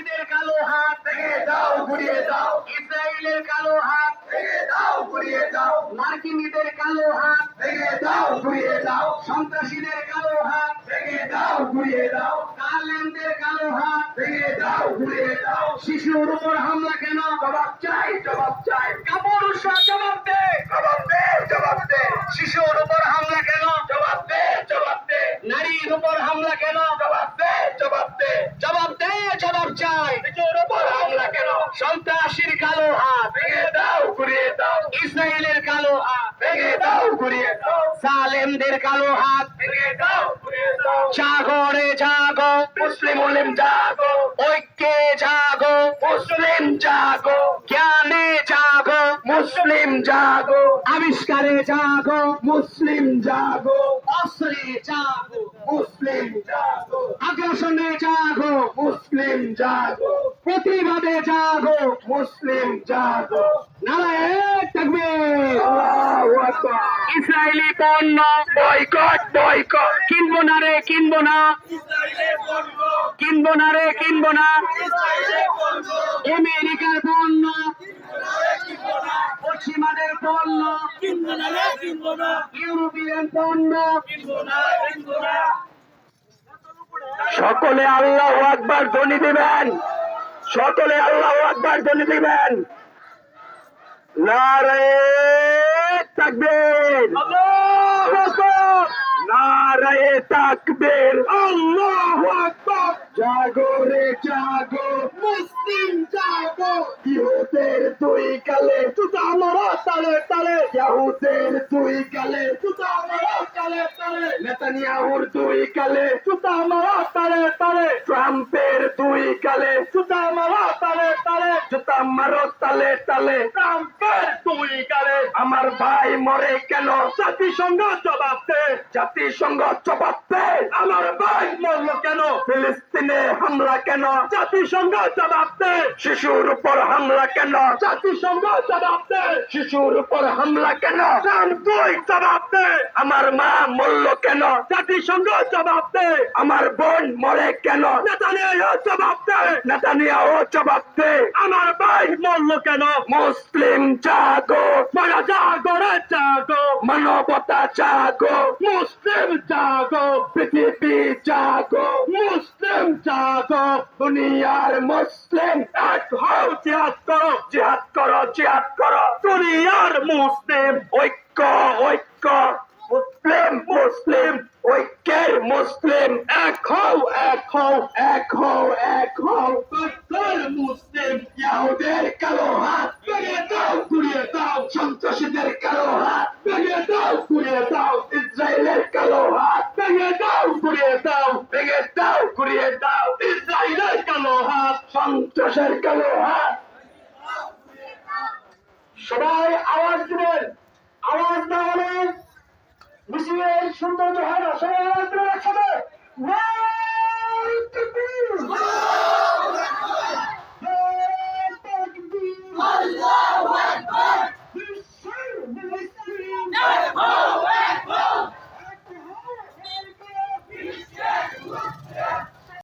সন্ত্রাসীদের কালো হাত ভেঙে দাও ঘুরিয়ে দাও। ইসরায়েলের কালো হাত ভেঙে দাও ঘুরিয়ে দাও। মার্কিনীদের কালো হাত ভেঙে দাও ঘুরিয়ে দাও। সন্ত্রাসীদের কালো হাত ভেঙে দাও ঘুরিয়ে দাও। কালেনদের কালো হাত ভেঙে দাও ঘুরিয়ে দাও। শিশুর উপর হামলা কেন? জবাব চাই জবাব চাই। কাপড় উৎসব জবাব দে। জবাব দে জবাব দে। শিশুর উপর হামলা কেন? জবাব দে জবাব দে। নারীর উপর হামলা কেন? সন্ত্রাসীর কালো হাত ভেঙে দাও ঘুরিয়ে দাও। ইসরায়েলের কালো হাত ভেঙে দাও ঘুরিয়ে দাও। সালেমদের কালো হাত ভেঙে দাও ঘুরিয়ে দাও। জাগরে জাগো, মুসলিম মুলিম জাগো। ঐক্যে জাগো, মুসলিম জাগো। জ্ঞানে জাগো, মুসলিম জাগো। আবিষ্কারে জাগো, মুসলিম জাগো। অস্ত্রে জাগো, মুসলিম জাগো। আগ্রাসনে জাগো, মুসলিম জাগো। প্রতিবাদে জাগো মুসলিম জাগো। ইসরায়েলি পণ্য। Boycott boycott. কিনবো না রে কিনবো না। কিনবো না রে কিনবো না। আমেরিকার পণ্য। পশ্চিমাদের পণ্য। ইউরোপিয়ান পণ্য। সকলে আল্লাহ একবার ধ্বনি দিবেন। সকলে আল্লাহ আকবার ধ্বনি দিবেন। নারে তাকবীর। নারে তাকবীর। আল্লাহু আকবার। জাগো রে জাগো। মুসলিম জাগো। ইহুদের দুই কালে তুতা মারা তালে তালে। ইহুদের দুই কালে তুতা মারা তালে তালে। নেতানিয়াহুর দুই কালে তুতা মারা তালে তালে। ট্রাম্পের দুই কালে তুতা মারা তালে তালে। জুতা মারো তালে তালে। ট্রাম্পের দুই কালে আমার ভাই মরে কেন? জাতিসংঘ জবাব জাতিসংঘ জবাব আমার ভাই মরল কেন? ফিলিস্তিনে হামলা কেন? জাতিসংঘ জবাব শিশুর উপর হামলা কেন? জাতিসংঘ জবাব শিশুর উপর হামলা কেন? দুই জবাব দে আমার মা মরল কেন? জাতিসংঘ জবাব আমার বোন মরে কেন? নেতানিয়াহু জবাব দে নেতানিয়াহু জবাব আমার ভাই মরল কেন? মুসলিম জাগো মারা জাগো রে জাগো, মানবতা জাগো, মুসলিম জাগো, পৃথিবী জাগো, মুসলিম জাগো, দুনিয়ার মুসলিম এক হও, জিহাদ করো জিহাদ করো জিহাদ করো। দুনিয়ার মুসলিম ঐক্য ঐক্য। মুসলিম মুসলিম, ঐক্যের মুসলিম এক হও এক হও এক হও এক হও। মুসলিম, ইয়াহুদের কালো হাত ঘুরিয়ে কালো হাত সবাই আওয়াজ দিবেন, আওয়াজ না হলে মিছিলের সৌন্দর্য হয় না সবাই আওয়াজ দেবেন একসাথে!